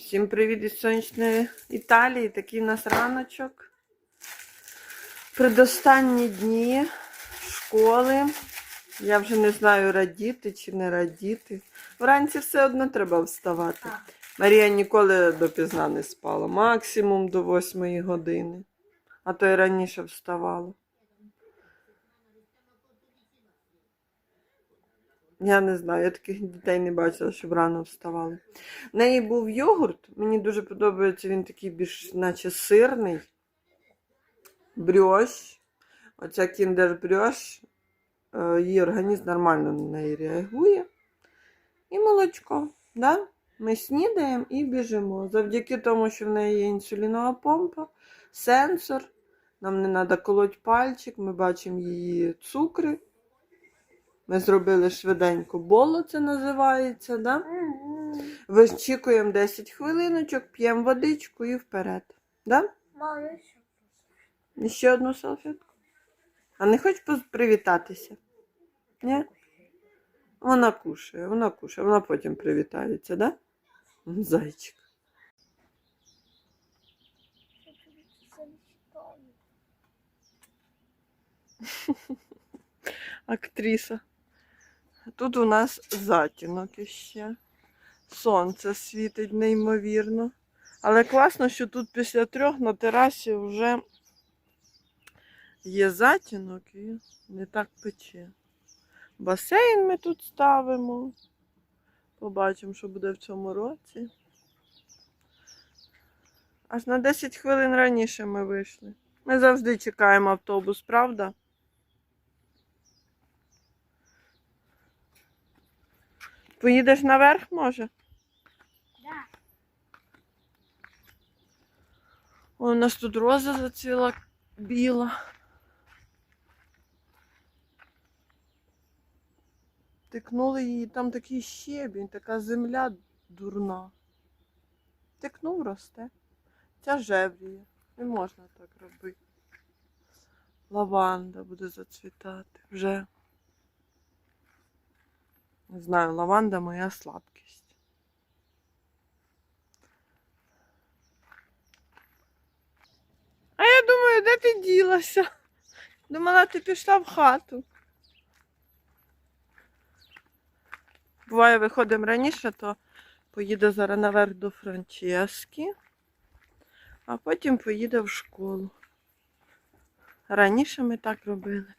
Всім привіт із сонячної Італії. Такий у нас раночок. Предостанні дні школи. Я вже не знаю, радіти чи не радіти. Вранці все одно треба вставати. Марія ніколи допізна не спала, максимум до 8 години. А то й раніше вставала. Я не знаю, я таких дітей не бачила, щоб рано вставали. В неї був йогурт. Мені дуже подобається, він такий більш, наче сирний. Брьош. Оця кіндер брьош. е, Її організм нормально на неї реагує. І молочко. Да? Ми снідаємо і біжимо. Завдяки тому, що в неї є інсулінова помпа, сенсор. Нам не треба колоть пальчик, ми бачимо її цукри. Ми зробили швиденько боло, це називається. Да? Вичікуємо 10 хвилиночок, п'ємо водичку і вперед. Да? І ще одну салфетку. А не поз- привітатися? Ні? Вона кушає, вона кушає, вона потім привітається, да? Зайчик. Актриса. Тут у нас затінок іще. Сонце світить неймовірно. Але класно, що тут після трьох на терасі вже є затінок і не так пече. Басейн ми тут ставимо. Побачимо, що буде в цьому році. Аж на 10 хвилин раніше ми вийшли. Ми завжди чекаємо автобус, правда? Поїдеш наверх, може? Да. Ой, у нас тут роза зацвіла біла. Тикнули її, там такий щебінь, така земля дурна. Тикнув росте. Ця жевріє. Не можна так робити. Лаванда буде зацвітати. Вже. Не знаю, лаванда моя слабкість. А я думаю, де ти ділася? Думала, ти пішла в хату. Буває, виходимо раніше, то поїде зараз наверх до Франчески, а потім поїде в школу. Раніше ми так робили.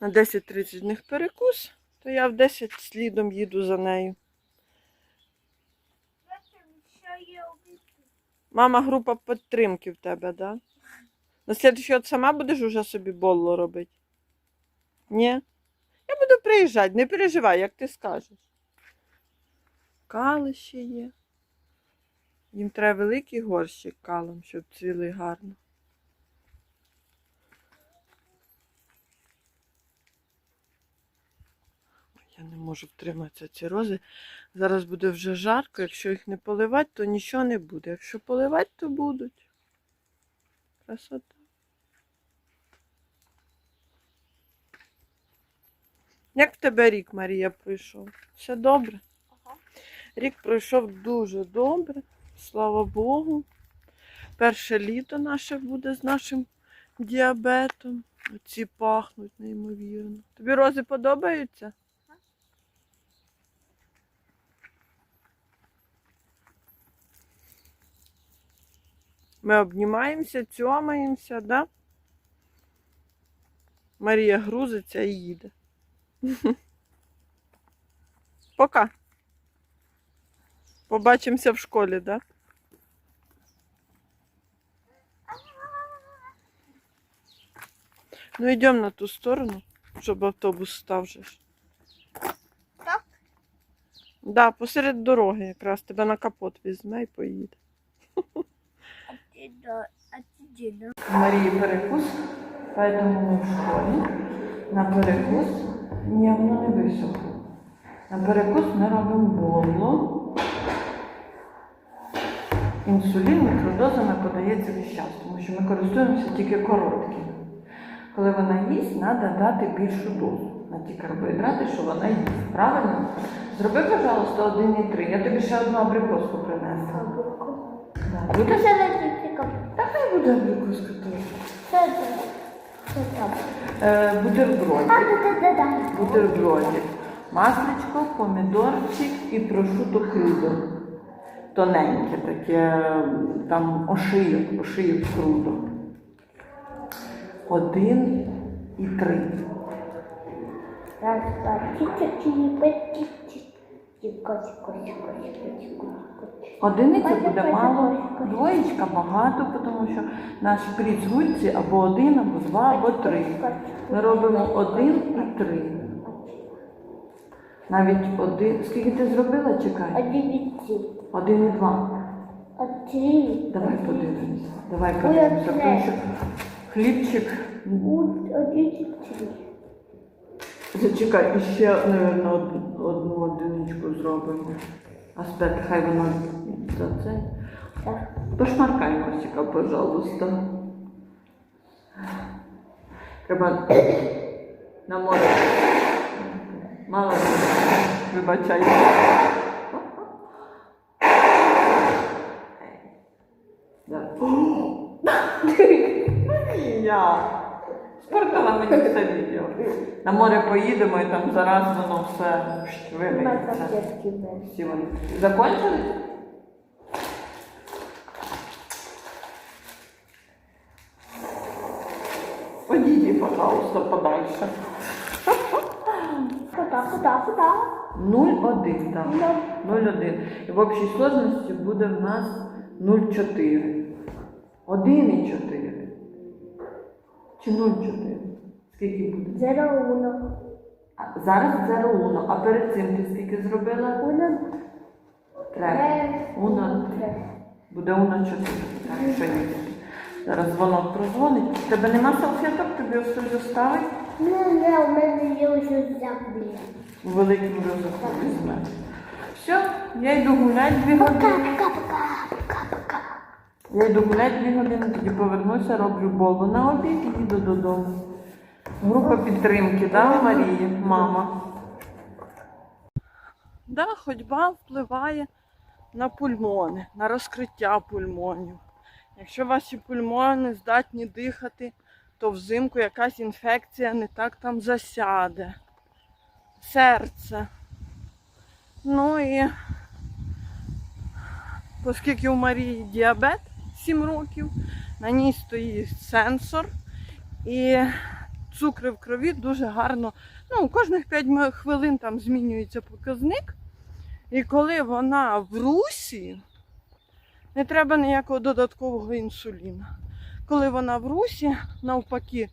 На 10.30 в них перекус, то я в 10 слідом їду за нею. Мама, група підтримки в тебе, да? На слідчий от сама будеш уже собі болло робити? Ні? Я буду приїжджати, не переживай, як ти скажеш. Кали ще є. Їм треба великий горщик калом, щоб цвіли гарно. Я не можу втриматися ці рози. Зараз буде вже жарко. Якщо їх не поливати, то нічого не буде. Якщо поливати, то будуть. Красота. Як в тебе рік, Марія, пройшов? Все добре? Ага. Рік пройшов дуже добре, слава Богу. Перше літо наше буде з нашим діабетом. Оці пахнуть неймовірно. Тобі рози подобаються? Ми обнімаємося, цьомаємося, да? Марія грузиться і їде. Пока. Побачимося в школі, да? Ну йдемо на ту сторону, щоб автобус став же. Так? Да, посеред дороги якраз тебе на капот візьме і поїде. Да, діда. Марії перекус, поэтому ми в школі. На перекус ні, воно не висохло. На перекус ми робимо боло. Інсулін мікродозами подається весь час, тому що ми користуємося тільки коротким. Коли вона їсть, треба дати більшу дозу на ті карбоїдрати, що вона їсть. Правильно? Зроби, пожалуйста, 1,3. Я тобі ще одну абрикоску принесла. Да. Це Будеш? Та хай буде теж. Це це. Це. Е, бутербродик. Бутербродик. Масличко, помідорчик і прошуто крудо. Тоненьке таке, там ошийок, ошийок крудо. Один і три. Раз, два, три, чотири, п'ять, Одиниця буде мало, двоєчка багато, тому що наш шприц гульці або один, або два, або три. Ми робимо один і три. Навіть один. Скільки ти зробила? Чекай. Один і три. Один і два. Три. Давай подивимося. Давай подивимося. Хлібчик. Один і три. Зачекай, і ще, мабуть, одну одиничку зробимо. Аспект, хай вона за це. Так. Пошмаркай, Масіка, пожалуйста. Треба на море. Мало. Вибачай. Да. Спортила мені все відео. На море поїдемо і там зараз воно все вимиється. Всі вони. Закончили? Подійди, пожалуйста, подальше. Куда, куда, куда? 0,1, так. 0,1. І в общій сложності буде в нас 0,4. 1,4. Чи 0,4? Скільки буде? Зеро, уно. А, Зараз 0,1. А перед цим ти скільки зробила? Уно. Треба. Три. Уно. Три. Буде у на 4. Так, що ні. Зараз дзвонок прозвонить. В Тебе нема салфеток, тобі тут заставить Ну, не, у мене є ось землі. у великому рюкзаку візьме. Все, я йду гуляти дві години. Пока-пока, пока-пока. Я йду гуляти дві години, тоді повернуся, роблю болу на обід і їду додому. Група підтримки, да, Марії, мама? Да, ходьба впливає на пульмони, на розкриття пульмонів. Якщо ваші пульмони здатні дихати, то взимку якась інфекція не так там засяде. Серце. Ну і оскільки у Марії діабет 7 років, на ній стоїть сенсор, і цукри в крові дуже гарно. Ну, кожних 5 хвилин там змінюється показник. І коли вона в русі, не треба ніякого додаткового інсуліна. Коли вона в русі, навпаки,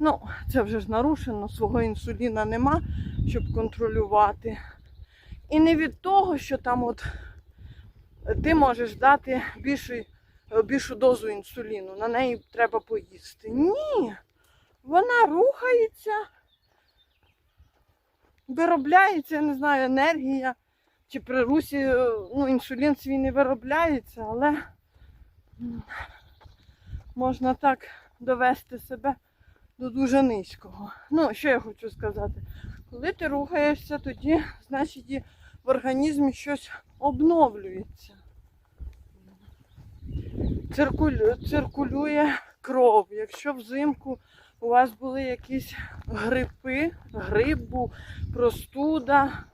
ну, це вже ж нарушено, свого інсуліна нема, щоб контролювати. І не від того, що там от ти можеш дати більшу, більшу дозу інсуліну, на неї треба поїсти. Ні. Вона рухається, виробляється, я не знаю, енергія. Чи при русі е, ну, інсулін свій не виробляється, але можна так довести себе до дуже низького. Ну, що я хочу сказати? Коли ти рухаєшся, тоді, значить, в організмі щось обновлюється. Циркулю, циркулює кров. Якщо взимку у вас були якісь грипи, грип був, простуда,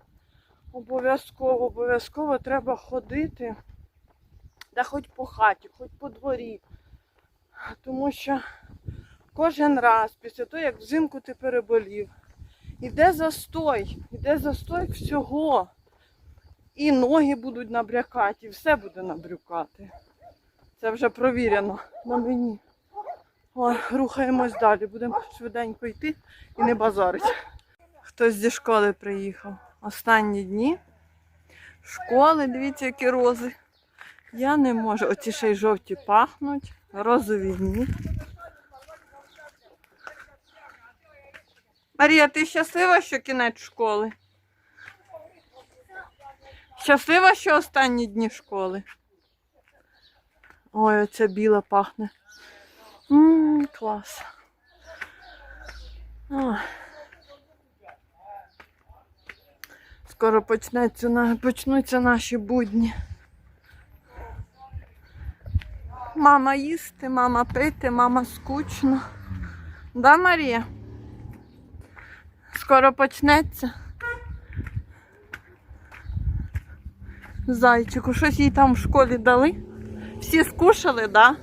обов'язково, обов'язково треба ходити, та хоч по хаті, хоч по дворі. Тому що кожен раз, після того, як взимку ти переболів, іде застой, іде застой всього. І ноги будуть набрякати, і все буде набрюкати. Це вже провірено на мені. О, рухаємось далі, будемо швиденько йти і не базарити. Хтось зі школи приїхав. Останні дні школи, дивіться, які рози. Я не можу. Оці ще й жовті пахнуть, розові ні. Марія, ти щаслива, що кінець школи? Щаслива, що останні дні школи? Ой, оця біла пахне. Ммм, клас. Скоро почнеться, почнуться наші будні. Мама їсти, мама пити, мама скучно. Да, Марія? Скоро почнеться. Зайчику, щось їй там в школі дали? Всі скушали, да?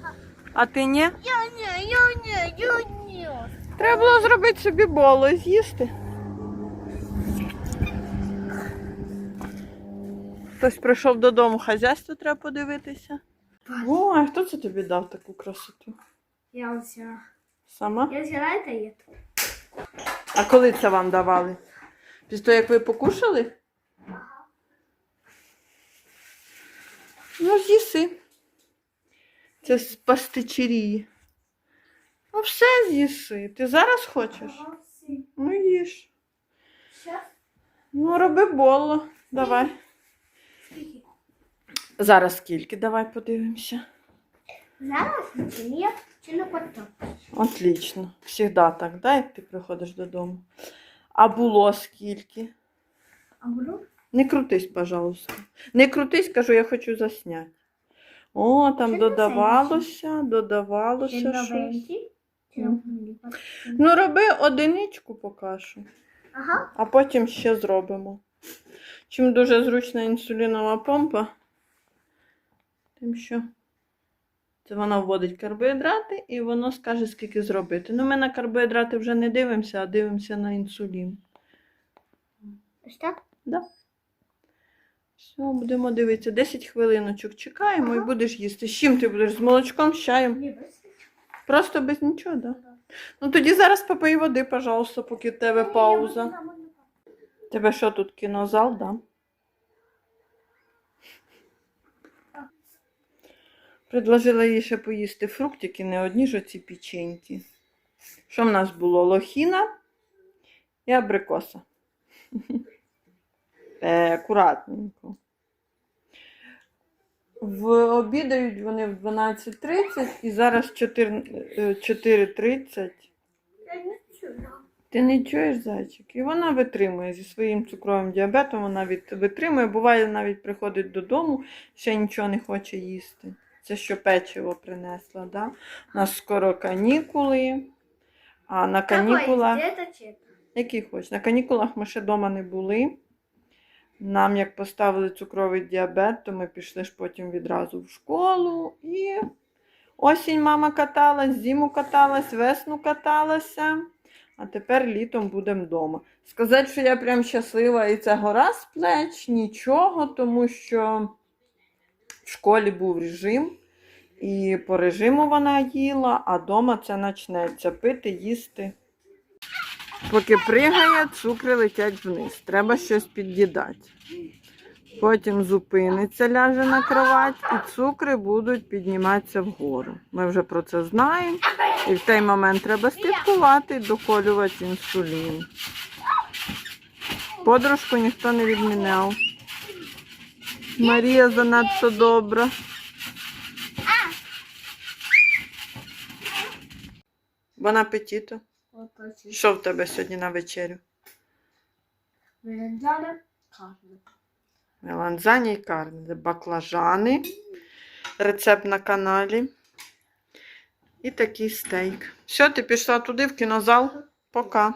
А ти ні? Я не, я не, я не. Треба було зробити собі боло і з'їсти. Хтось прийшов додому, хазяйство треба подивитися. О, а хто це тобі дав таку красоту? Я взяла. Сама? Я взяла это и это. А коли це вам давали? Після того, як ви покушали? Ну, з'їси. Це з пастичерії. Ну, все з'їси. Ти зараз хочеш? Ну, їж. Ну, роби боло. Давай. Зараз скільки? Давай подивимося. Зараз нет, чи не потом. Отлично. Всегда так, да, як ти приходиш додому. А було скільки? А буду? Не крутись, пожалуйста. Не крутись, кажу, я хочу засняти. О, там додавалося, додавалося щось. Черновенький. Ну, роби одиничку поки що, Ага. а потім ще зробимо. Чим дуже зручна інсулінова помпа, тим що це вона вводить карбоїдрати і воно скаже, скільки зробити. Ну, ми на карбоїдрати вже не дивимося, а дивимося на інсулін. Ось так? Да. Все, будемо дивитися. 10 хвилиночок чекаємо і будеш їсти. З чим ти будеш? З молочком, з чаєм? Ні, без. Просто без нічого, так? Да? Ну тоді зараз попий води, пожалуйста, поки в тебе пауза. Тебе що тут кінозал, да? Предложила їй ще поїсти фруктики, не одні ж оці печеньки. Що в нас було? Лохіна і абрикоса. Е, акуратненько. В обідають вони в 12.30 і зараз 4 е, 4.30. Я не чую. Ти не чуєш зайчик? І вона витримує зі своїм цукровим діабетом, вона від, витримує. Буває, навіть приходить додому, ще нічого не хоче їсти. Це що печиво принесла, да? У нас скоро канікули. А на канікулах. Які хоч. На канікулах ми ще вдома не були. Нам як поставили цукровий діабет, то ми пішли ж потім відразу в школу. І осінь мама каталась, зиму каталась, весну каталася. А тепер літом будемо вдома. Сказати, що я прям щаслива і це гора з плеч, нічого, тому що в школі був режим, і по режиму вона їла, а вдома це почнеться пити, їсти. Поки пригає, цукри летять вниз. Треба щось під'їдати. Потім зупиниться, ляже на кровать, і цукри будуть підніматися вгору. Ми вже про це знаємо. І в той момент треба слідкувати і доколювати інсулін. Подружку ніхто не відміняв. Марія занадто добра. Бон апетиту. Що в тебе сьогодні на вечерю? Венециана. Карна. Меланзані і карне, баклажани. Рецепт на каналі. І такий стейк. Все, ти пішла туди в кінозал. Пока.